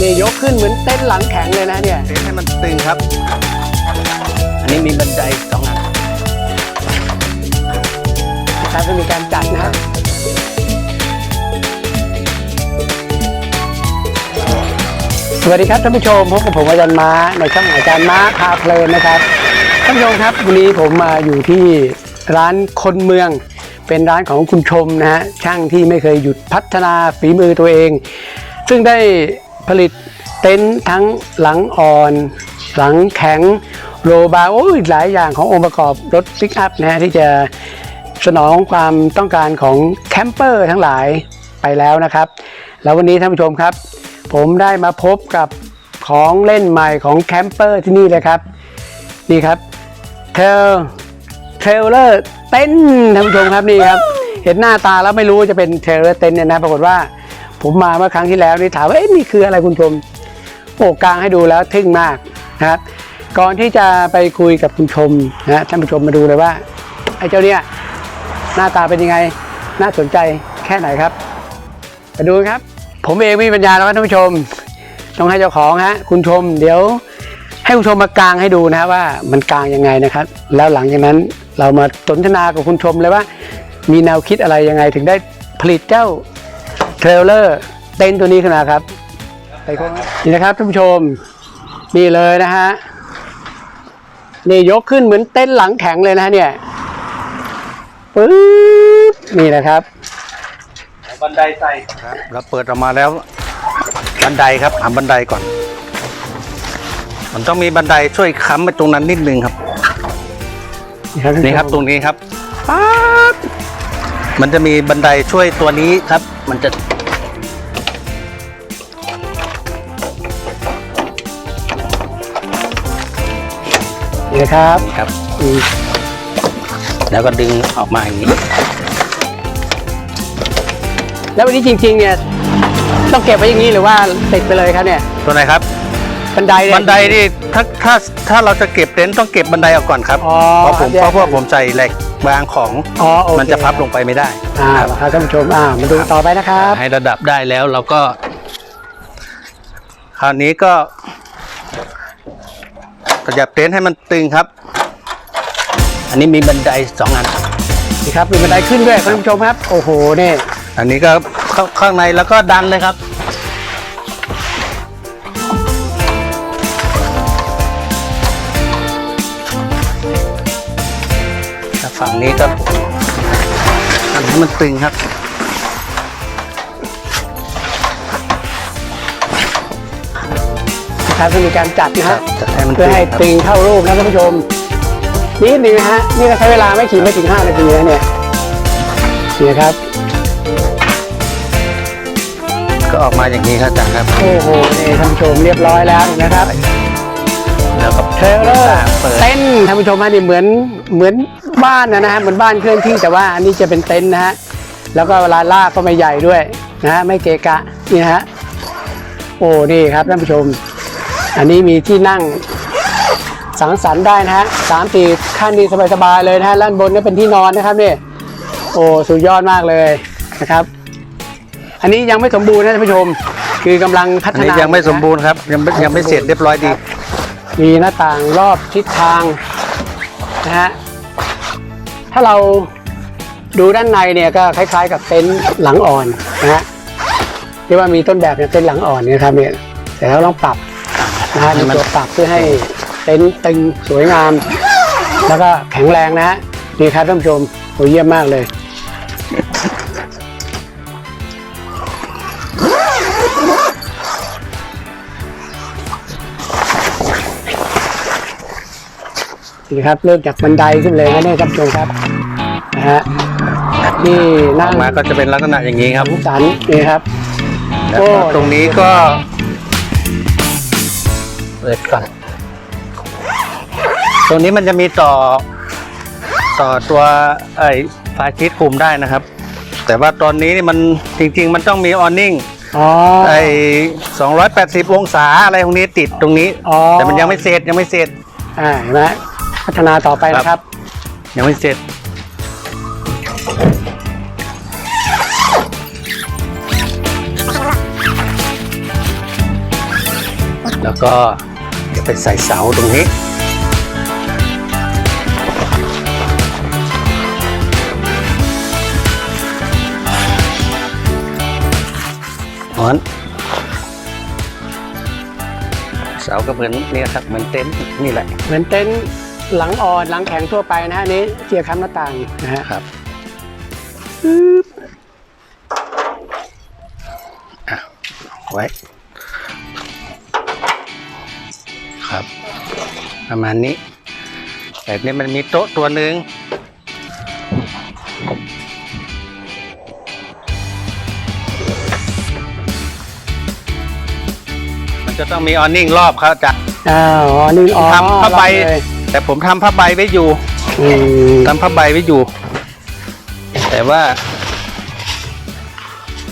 นี่ยกขึ้นเหมือนเต้นท์หลังแข็งเลยนะเนี่ย เต็นท์ให้มันตึงครับ อันนี้มีบันไดสองอันนะครับก็มีการจัดนะฮะสวัสดีครับท่านผู้ชมพบกับผมอาจารย์ม้าในช่องอาจารย์ม้าพาเพลินนะครับท่านผู้ชมครับวันนี้ผมมาอยู่ที่ร้านคนเมือง เป็นร้านของคุณชมนะฮะช่างที่ไม่เคยหยุดพัฒนาฝีมือตัวเอง ซึ่งได้ผลิตเต็นท์ทั้งหลังอ่อน หลังแข็งโรบาร์โอ้ยหลายอย่างขององค์ประกอบรถปิกอัพนะฮะที่จะสนองความต้องการของแคมเปอร์ทั้งหลายไปแล้วนะครับ แล้ววันนี้ท่านผู้ชมครับ ผมได้มาพบกับของเล่นใหม่ของแคมเปอร์ที่นี่เลยครับ นี่ครับเทลเทลเลอร์ เต็นท่านผู้ชมครับนี่ครับ เห็นหน้าตาแล้วไม่รู้จะเป็นเทเลเต็นเนี่ยนะปรากฏว่าผมมาเมื่อครั้งที่แล้วนี่ถามว่าเอ๊ะนี่คืออะไรคุณชมโอ้กลางให้ดูแล้วทึ่งมากนะครับก่อนที่จะไปคุยกับคุณชมนะท่านผู้ชมมาดูเลยว่าไอ้เจ้าเนี่ยหน้าตาเป็นยังไง น่าสนใจแค่ไหนครับไปดูครับ ผมเองไม่มีปัญญาแล้วครับท่านผู้ชม ต้องให้เจ้าของฮะคุณชม เดี๋ยวให้คุณชมมากลางให้ดูนะว่ามันกลางยังไงนะครับ แล้วหลังจากนั้น เรามาสนทนากับคุณชมเลยว่า มีแนวคิดอะไรยังไงถึงได้ผลิตเจ้าเทรลเลอร์เต็นตัวนี้ขึ้นมาครับไปครับนี่นะครับท่านผู้ชมนี่เลยนะฮะนี่ยกขึ้นเหมือนเต็นหลังแข็งเลยนะฮะเนี่ยปึ๊บนี่นะครับบันไดใส่ครับเราเปิดออกมาแล้ว บันไดครับหาบันไดก่อน มันต้องมีบันไดช่วยค้ำไปตรงนั้นนิดนึงครับ นี่ครับตรงนี้ครับป๊าบมันจะมีบันไดช่วยตัวนี้ครับ มันจะ นี่นะครับครับอืมแล้วก็ดึงออกมาอย่างนี้ แล้ววันนี้จริงๆเนี่ย ต้องเก็บไว้อย่างนี้หรือว่าติดไปเลยครับเนี่ย ตัวไหนครับ บันไดเนี่ย บันไดนี่ถ้าถ้าถ้าเราจะเก็บเต็นท์ต้องเก็บบันไดออกก่อนครับอ๋อเพราะผมแยก เพราะพวกผมใส่เหล็กวางของอ๋อโอเคมันจะพับลงไปไม่ได้อ่าครับครับท่านผู้ชมอ่ามาดูต่อไปนะครับให้ระดับได้แล้วเราก็ คราวนี้ก็ขยับเต็นท์ให้มันตึงครับ อันนี้มีบันไดสองอัน นี่ครับมีบันไดขึ้นด้วยท่านผู้ชมครับ โอ้โหนี่อันนี้ก็เข้าข้างในแล้วก็ดันเลยครับ ฝั่งนี้ก็อันนี้มันตึงครับ นะครับจะมีการจัดนะครัฮะบจัดให้มันเพื่อให้ครับตึงเข้ารูปนะท่านผู้ชมนิดนึงนะฮะนี่ก็ใช้เวลาไม่กี่ไม่ถึง5นาทีนะเนี่ยนี่นะครับ ก็ออกมาอย่างนี้ครับอาจารย์ครับ โอ้โหนี่ท่านผู้ชมเรียบร้อยแล้วนะครับ แล้วก็เทรลเลอร์เปิดเต็นท์ท่านผู้ชมฮะนี่เหมือนเหมือนบ้านนะนะฮะเหมือนบ้านเคลื่อนที่แต่ว่าอันนี้จะเป็นเต็นท์นะฮะแล้วก็เวลาลากก็ไม่ใหญ่ด้วยนะฮะไม่เกะกะนี่นะฮะโอ้นี่ครับท่านผู้ชม อันนี้มีที่นั่งสังสรรค์ได้นะฮะสามสี่ขั้นนี้สบายๆเลยนะฮะด้านบนก็เป็นที่นอนนะครับนี่โอ้สุดยอดมากเลยนะครับ อันนี้ยังไม่สมบูรณ์นะท่านผู้ชม คือกำลังพัอันฒนี้นายังไม่สมบูรณ์ครับยังไม่ยังไม่เสร็จเรียบร้อยดี มีหน้าต่างรอบทิศทางนะฮะถ้าเราดูด้านในเนี่ยก็คล้ายๆ กับเต็นท์หลังอ่อนนะฮะที่ว่ามีต้นแบบเนี่ยเต็นท์หลังอ่อนเนี่ยครับเนี่ยแต่เราต้องปรับนะฮะมีตัวปรับเพื่อให้เต็นท์ตึงสวยงาม แล้วก็แข็งแรงนะฮะนี่ครับท่านผู้ชมโหเยี่ยมมากเลย นี่ครับเริ่มจากบันไดขึ้นเลยนะเนี่ยท่านผู้ชมครับนะฮะนี่อนั่องกมาก็จะเป็นลักษณะอย่างนี้ครับสันนี่ครับ แล้วโอ้ก็ตรงนี้ก็เปิดก่อนตรงนี้มันจะมีต่อ ต่อตัวไอ้ไฟชีตคุมได้นะครับ แต่ว่าตอนนี้นี่มันจริง ๆ มันต้องมีออนนิ่งอ๋อไอ้280 องศาอะไรพวกนี้ติดตรงนี้ อ๋อแต่มันยังไม่เสร็จยังไม่เสร็จ อ่าเห็นไหม พัฒนาต่อไปนะครับ ยังไม่เสร็จแล้วก็จะไปใส่เสาตรงนี้ ร้อน เสาก็เหมือนนี่ครับ เหมือนเต็นท์นี่แหละ เหมือนเต็นท์ หลังอ่อนหลังแข็งทั่วไปนะฮะอันนี้เจียร์ค้ำหน้าต่างนะฮะครับอะไว้ ครับ ประมาณนี้ แต่นี่มันมีโต๊ะตัวหนึ่งมันจะต้องมีออนนิ่งรอบครับอาจารย์อ้าวอ๋อนี่อ๋อทำผ้าใบรับเลย แต่ผมทำผ้าใบไว้อยู่อืมทำผ้าใบไว้อยู่ แต่ว่า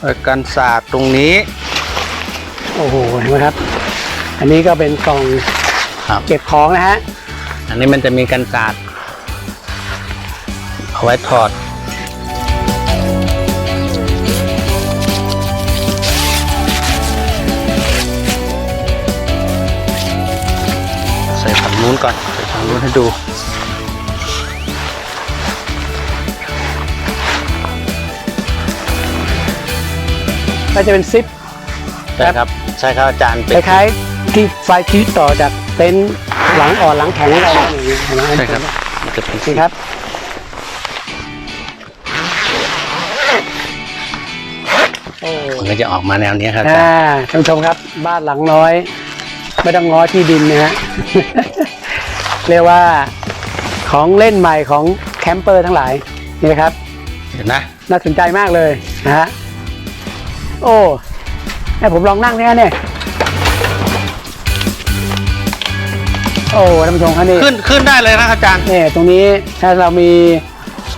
เอ่อการสาดตรงนี้โอ้โหเห็นไหมครับ อันนี้ก็เป็นกล่องครับ เก็บของนะฮะอันนี้มันจะมีการสาดเอาไว้ถอด ใส่ฝั่งนู้นก่อนใส่ฝั่ง นู้นให้ดูก็จะเป็นซิปใช่ครับ ใช่ครับอาจารย์คเป็นล้ายๆที่ไฟที่ต่อจากเต็นท์หลังอ่อนหลังแข็งเราอย่างนี้เห็นไหมใช่ครับมันจะเป็นนี่ครับโอ้มันก็จะออกมาแนวนี้ครับอาจารอ่าย์ท่านผู้ชมครับ บ้านหลังน้อย ไม่ต้องง้อที่ดินนะฮะ เรียกว่าของเล่นใหม่ของแคมเปอร์ทั้งหลายนี่นะครับ เห็นนะน่าสนใจมากเลยนะฮะโอ้ให้ผมลองนั่งเนี่ยเนี่ยโอ้ท่านผู้ชมครับนี่ขึ้นขึ้นได้เลยนะอาจารย์เนี่ยตรงนี้ถ้าเรามี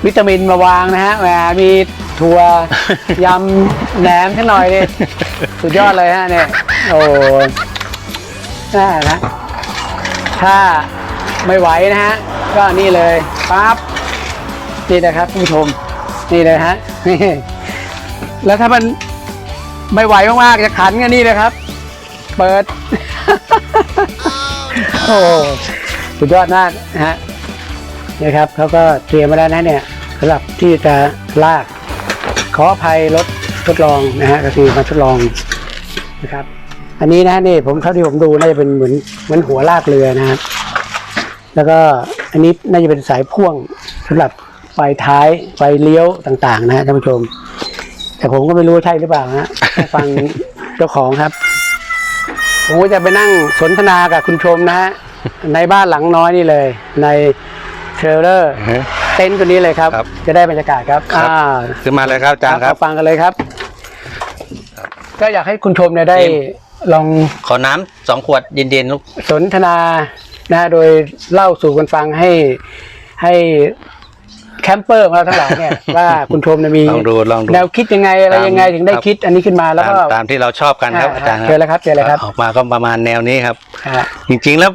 วิตามินมาวางนะฮะแหมมีถั่วยำแหนมสักหน่อยดิสุดยอดเลยฮะเนี่ยโอ้น่านะถ้า ไม่ไหวนะฮะ ก็นี่เลยปั๊บนี่นะครับผู้ชมนี่เลยฮะนี่แล้วถ้ามันไม่ไหวมากๆจะขันกันนี่เลยครับ เปิด โอ้สุดยอดมากนะฮะนี่ครับเขาก็เตรียมมาแล้วนะเนี่ยสำหรับที่จะลากขออภัยรถทดลองนะฮะก็คือมาทดลองนะครับ อันนี้นะนี่ผมเท่าที่ผมดูน่าจะเป็นเหมือนเหมือนหัวลากเรือนะครับ แล้วก็อันนี้น่าจะเป็นสายพ่วงสำหรับไฟท้ายไฟเลี้ยวต่าง ๆ นะฮะท่านผู้ชม แต่ผมก็ไม่รู้ว่าใช่หรือเปล่าฮะต้องฟังเจ้าของครับผมก็จะไปนั่งสนทนากับคุณชมนะฮะในบ้านหลังน้อยนี่เลย ในเทรลเลอร์เต็นท์ตัวนี้เลยครับครับจะได้บรรยากาศครับครับอ่าขึ้นมาเลยครับอาจารย์ครับเฟังกันเลยครับ ก็อยากให้คุณชมเนี่ยได้เต็มลองขอน้ำสองขวดเย็นๆลูกสนทนา นะโดยเล่าสู่กันฟังให้ให้แคมเปอร์ของเราทั้งหลายเนี่ย ว่าคุณชมเนี่ยมีลองดูลองดูแนวคิดยังไงอะไรตามยังไงถึงได้ครับคิดอันนี้ขึ้นมาแล้วตามก็ตามที่เราชอบกันครับอาจารย์เจอแล้วครับเจอแล้วครับออกมาก็ประมาณแนวนี้ครับฮะจริงๆแล้ว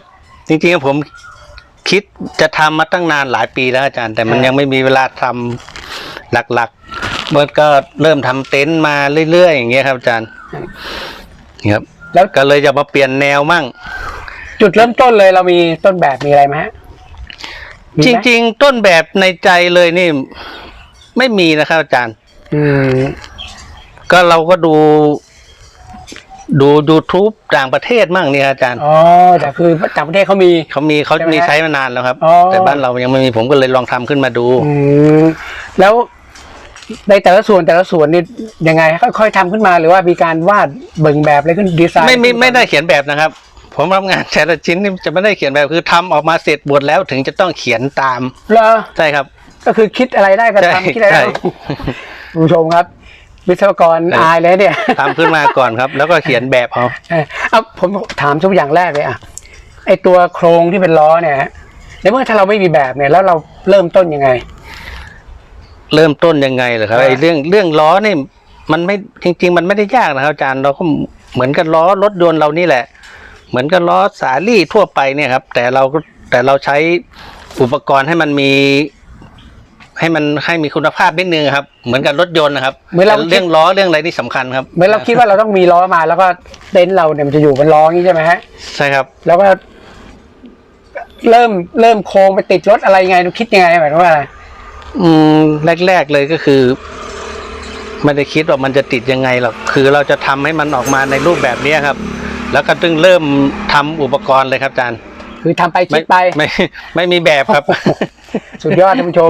จริงๆผมคิดจะทำมาตั้งนานหลายปีแล้วอาจารย์ แต่มันครับยังไม่มีเวลาทำหลักๆเมื่อก็เริ่มทำเต็นท์มาเรื่อยๆอย่างเงี้ยครับอาจารย์นี่ครับแล้วก็เลยจะมาเปลี่ยนแนวมั่ง จุดเริ่มต้นเลยเรามีต้นแบบมีอะไรไหมฮะมีจไหมริง ๆ ต้นแบบในใจเลยนี่ ไม่มีนะครับอาจารย์ อืม ก็เราก็ดู ดู YouTube ต่างประเทศมั่งเนี่ยอาจารย์อ๋อ แต่คือต่างประเทศเขามี เขามีเขาใช่ไหมมีใช้มานานแล้วครับ อ๋อ แต่บ้านเรายังไม่มีผมก็เลยลองทำขึ้นมาดู อืมแล้วในแต่ละส่วนแต่ละส่วนนี่ยังไงค่อยๆทำขึ้นมาหรือว่ามีการวาดเบิ่งแบบอะไรขึ้นดีไซน์ไม่ไม่ขึ้นไม่ได้เขียนแบบนะครับ ผมรับงานแต่ละชิ้นนี่จะไม่ได้เขียนแบบคือทำออกมาเสร็จหมดแล้วถึงจะต้องเขียนตาม เหรอใช่ครับ ก็คือคิดอะไรได้ก็ใช่ทำคิดอะไรได้ใช่ คุณผู้ชมครับ วิศวกรใช่อายเลยเนี่ย ทำขึ้นมาก่อนครับ แล้วก็เขียนแบบเอาเออเอาผมถามทุกอย่างแรกเลยอะไอตัวโครงที่เป็นล้อเนี่ยฮะในเมื่อถ้าเราไม่มีแบบเนี่ยแล้วเราเริ่มต้นยังไง เริ่มต้นยังไงเหรอครับอ่าไอ้เรื่องเรื่องล้อนี่มันไม่จริง ๆ มันไม่ได้ยากนะครับอาจารย์เราก็เหมือนกับล้อรถยนต์เรานี่แหละ เหมือนกับล้อสาลี่ทั่วไปเนี่ยครับ แต่เราก็แต่เราใช้อุปกรณ์ให้มันมี ให้มันให้มีคุณภาพนิดนึงครับ เหมือนกับรถยนต์นะครับเหมือนเราแต่เรื่องล้อเรื่องอะไรนี่สำคัญครับ เหมือนเราคิดว่าเราต้องมีล้อมา แล้วก็เต็นท์เราเนี่ยมันจะอยู่บนล้ออย่างนี้ใช่ไหมฮะใช่ครับ แล้วก็เริ่มเริ่มโครงไปติดรถอะไรไงคิดยังไงหมายถึงว่าอะไรอืมแรก ๆเลยก็คือไม่ได้คิดว่ามันจะติดยังไงหรอกคือเราจะทำให้มันออกมาในรูปแบบนี้ครับ แล้วก็ตึงเริ่มทำอุปกรณ์เลยครับอาจารย์ คือทำไปคิดไปไม่ไม่ไม่มีแบบครับ สุดยอดท่านผู้ชม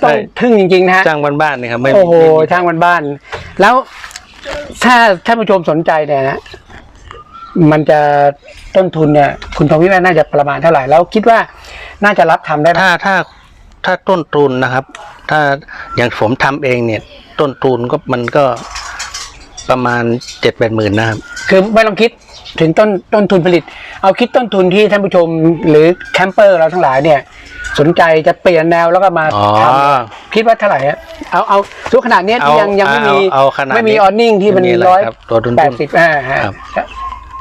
ใช่ต้องทึ่งจริงๆนะฮะจ้างบ้านๆนี่ครับไม่โอ้โหไม่มีช่างบ้านๆแล้วถ้าท่านผู้ชมสนใจเนี่ยนะมันจะต้นทุนเนี่ยคุณทองวิแม่น่าจะประมาณเท่าไหร่แล้วคิดว่าน่าจะรับทำได้ไหมถ้าถ้าถ้าต้นทุนนะครับ ถ้าอย่างผมทำเองเนี่ย ต้นทุนก็มันก็ ประมาณเจ็ดแปดหมื่นนะครับ คือไม่ต้องคิดถึงต้นต้นทุนผลิต เอาคิดต้นทุนที่ท่านผู้ชมหรือแคมเปอร์เราทั้งหลายเนี่ย สนใจจะเปลี่ยนแนวแล้วก็มาอ๋อทำคิดว่าเท่าไหร่ฮะเอาเอาทุกขนาดเนี้ยที่ยังยังไม่มีเอาเอาขนาดนี้ไม่มีออนนิ่งที่มันไม่มีอะไรร้อยครับตัวทุนแปดสิบอ่าฮะครับ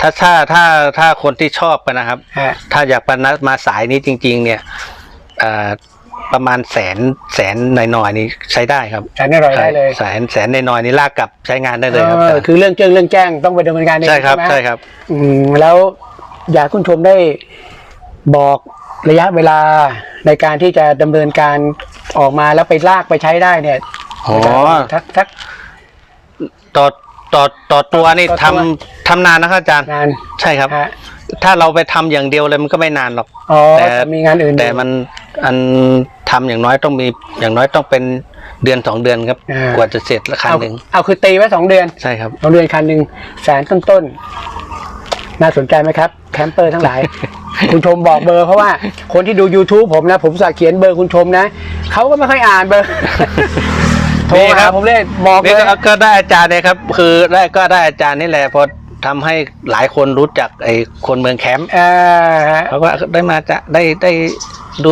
ถ้าถ้าถ้าถ้าคนที่ชอบกันนะครับ ฮะ ถ้าอยากมานะมาสายนี้จริง ๆ เนี่ยอ่า ประมาณแสนแสนหน่อยๆนี่ใช้ได้ครับแสนอร่อยได้เลยแสนแสนหน่อยๆนี่ลากกลับใช้งานได้เลยครับเออคือเรื่องเจ้งเรื่องแจ้งต้องไปดำเนินการเองใช่ครับไหมใช่ครับ อืมแล้วอยากให้คุณชมได้บอกระยะเวลาในการที่จะดำเนินการออกมาแล้วไปลากไปใช้ได้เนี่ยอ๋อทักทักต่อต่อต่อตัวนี่ต่อตัวทำทำนานนะครับอาจารย์งานใช่ครับฮะถ้าเราไปทำอย่างเดียวเลยมันก็ไม่นานหรอกอ๋อแต่แต่มีงานอื่นแต่มัน อันทำอย่างน้อยต้องมีอย่างน้อยต้องเป็นเดือนสองเดือนครับ อ่ากว่าจะเสร็จละคันเอาหนึ่งเอาคือตีไว้สองเดือนใช่ครับ สองเดือนคันหนึ่งแสนต้นต้นๆน่าสนใจไหมครับแคมเปอร์ทั้งหลาย คุณชมบอกเบอร์เพราะว่าคนที่ดู YouTube ผมนะ ผมสักเขียนเบอร์คุณชมนะเขาก็ไม่ค่อยอ่านเบอร์ โทรนี่มาครัหาบ ผมเลยบอกนี่เลยก็ก็ได้อาจารย์เนี่ยครับ คือได้ก็ได้อาจารย์นี่แหละพอทำให้หลายคนรู้จักไอ้คนเมืองแคมป์อ่าเขาก็ได้มาจะได้ได้ ดู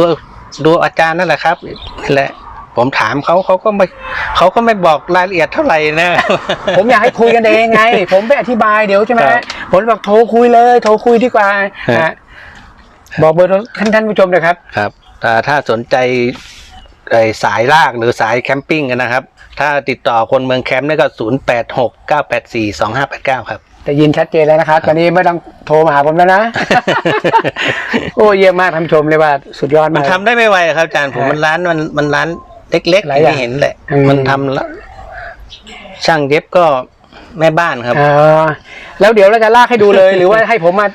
ดูอาจารย์นั่นแหละครับนี่แหละ ผมถามเขาเขาก็ไม่เขาก็ไม่บอกรายละเอียดเท่าไหร่นะ ผมอยากให้คุยกันเองไง ผมไปอธิบายเดี๋ยวใช่ไหมครับผมบอกโทรคุยเลย โทรคุยดีกว่าฮะ ฮะบอกเบอร์ท่านท่านผู้ชมนะครับ ครับแต่ถ้าสนใจไอ้สายลากหรือสายแคมปิ้งกันนะครับ ถ้าติดต่อคนเมืองแคมป์นี่ก็ศูนย์แปดหกเก้าแปดสี่สองห้าแปดเก้าครับ แต่ยินชัดเจนแล้วนะครับ ตอนนี้ไม่ต้องโทรมาหาผมแล้วนะ โอ้เยี่ยมมากท่านผู้ชมเลยว่าสุดยอดมันมากทำได้ไม่ไวครับอาจารย์ผมฮะมันร้านมันมันร้านเล็กๆหลายอย่างที่เห็นแหละ อืม มันทำแล้วช่างเย็บก็แม่บ้านครับอ่าแล้วเดี๋ยวเราจะลากให้ดูเลย หรือว่าให้ผมมา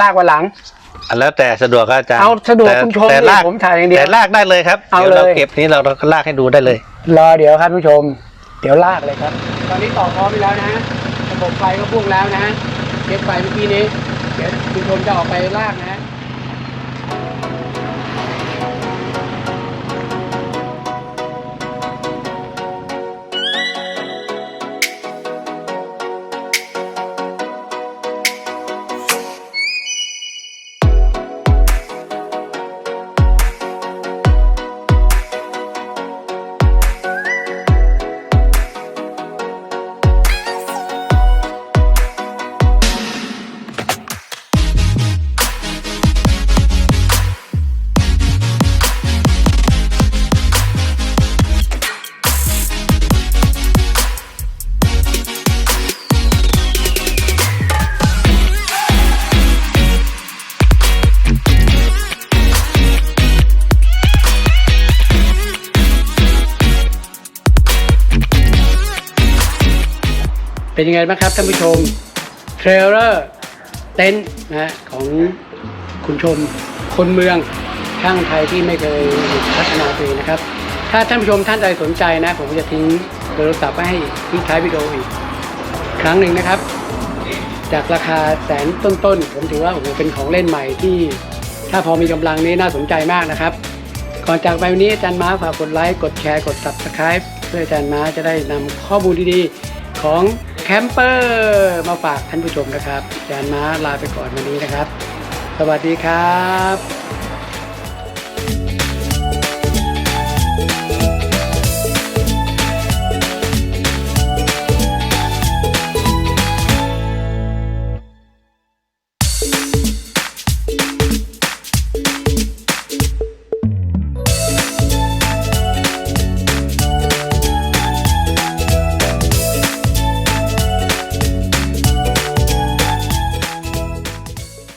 ลากวันหลัง อันแล้วแต่สะดวกครับอาจารย์เอาสะดวกแต่คุณชมแต่ดิลากผมถ่ายอย่างเดียว แต่ลากได้เลยครับเอาเดี๋ยวเราเลย เก็บนี้เราเราก็ลากให้ดูได้เลย รอเดี๋ยวครับผู้ชม เดี๋ยวลากเลยครับ ตอนนี้ต่อพร้อมไปแล้วนะระบบไฟก็พ่วงแล้วนะเก็บไฟเมื่อกี้นี้ เดี๋ยวคุณชมจะออกไปลากนะ เป็นยังไงบ้างครับท่านผู้ชมเทรลเลอร์เต็นท์นะฮะของคุณชมคนเมืองช่างไทยที่ไม่เคยพัฒนาตัวเองนะครับ ถ้าท่านผู้ชมท่านใดสนใจนะ ผมจะทิ้งเบอร์โทรศัพท์ไว้ให้ที่ท้ายวิดีโออีก ครั้งหนึ่งนะครับ จากราคาแสนต้นๆ ผมถือว่าโอ้โหเป็นของเล่นใหม่ที่ ถ้าพอมีกำลังนี้น่าสนใจมากนะครับ ก่อนจากไปวันนี้อาจารย์ม้าฝากกดไลค์กดแชร์กด subscribe เพื่ออาจารย์ม้าจะได้นำข้อมูลดีๆของ มเปอร์มาฝากท่านผู้ชมนะครับอาจารย์ม้าลาไปก่อนวันนี้นะครับ สวัสดีครับ